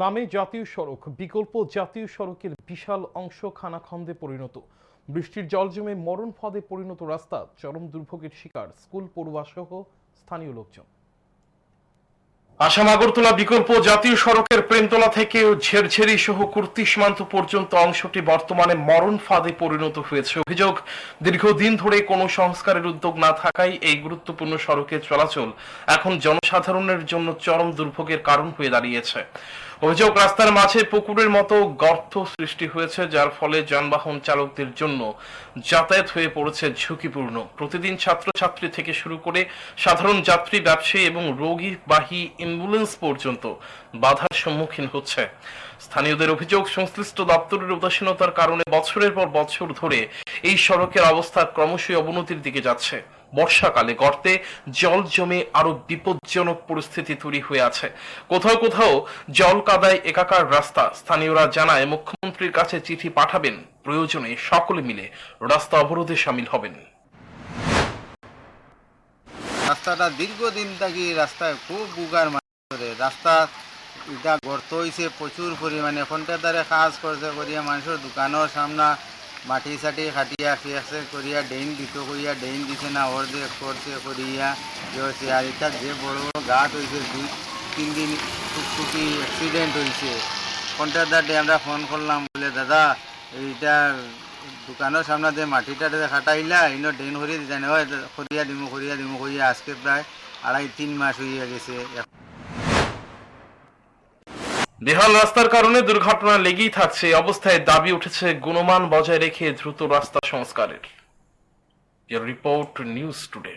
নামে জাতীয় সড়ক, বিকল্প জাতীয় সড়কের বিশাল অংশ খানাখন্দে পরিণত। বৃষ্টির জল জমে মরণ ফাঁদে পরিণত রাস্তা, চরম দুর্ভোগের শিকার, স্কুল পড়ুয়া সহ স্থানীয় লোকজন। আসাম, আগরতলা বিকল্প জাতীয় সড়কের প্রেমতলা থেকে ঝেরঝেরি সহ কুর্তি সীমান্ত পর্যন্ত অংশটি বর্তমানে মরণ ফাঁদে পরিণত হয়েছে। অভিযোগ, দীর্ঘদিন ধরে কোনো সংস্কারের উদ্যোগ না থাকায় এই গুরুত্বপূর্ণ সড়কের চলাচল এখন জনসাধারণের জন্য চরম দুর্ভোগের কারণ হয়ে দাঁড়িয়েছে। অভিযোগ, রাস্তার মাঝে পুকুরের মতো গর্ত সৃষ্টি হয়েছে, যার ফলে যানবাহন চালকদের জন্য যাতায়াত হয়ে পড়েছে ঝুঁকিপূর্ণ। প্রতিদিন ছাত্রছাত্রী থেকে শুরু করে সাধারণ যাত্রী, ব্যবসায়ী এবং রোগীবাহী অ্যাম্বুলেন্স পর্যন্ত বাধার সম্মুখীন হচ্ছে। স্থানীয়দের অভিযোগ, সংশ্লিষ্ট দপ্তরের উদাসীনতার কারণে বছরের পর বছর ধরে এই সড়কের অবস্থা ক্রমশই অবনতির দিকে যাচ্ছে। বর্ষাকালে গর্তে জল জমে আরও বিপজ্জনক পরিস্থিতি তৈরি হয়ে আছে। কোথাও কোথাও জল কাদায় একাকার রাস্তা। স্থানীয়রা জানায়, মুখ্যমন্ত্রীর কাছে চিঠি পাঠাবেন। প্রয়োজনে সকলে মিলে রাস্তা অবরোধে সামিল হবেন। রাস্তাটা দীর্ঘদিন থাকি রাস্তায় খুব বুগার করে রাস্তা এটা গর্ত হয়েছে প্রচুর পরিমাণে। কন্ট্রাক্টারে কাজ করছে, করিয়া মানুষের দোকানের সামনা মাটি সাটি খাটিয়া খেয়েছে করিয়া ডেইন দিত করিয়া ডেইন দিছে না দিয়ে করছে করিয়া ইয়ে আর এটা যে বড় বড় গাছ হয়েছে দুই, তিন দিন টুকটুকি অ্যাক্সিডেন্ট হয়েছে কন্ট্রাক্টারকে আমরা ফোন করলাম, বলে, দাদা, এইটা দোকানের সামনে যে মাটিটা খাটাইলা ইনো ডেন হরিয়ে দিতে হয় খরিয়া দিমু খরিয়া দিমু করিয়া আজকে প্রায় আড়াই তিন মাস হইয়া গেছে। বেহাল রাস্তার কারণে দুর্ঘটনা লেগেই থাকছে। অবস্থায় দাবি উঠেছে গুণমান বজায় রেখে দ্রুত রাস্তা সংস্কারের। Report news today.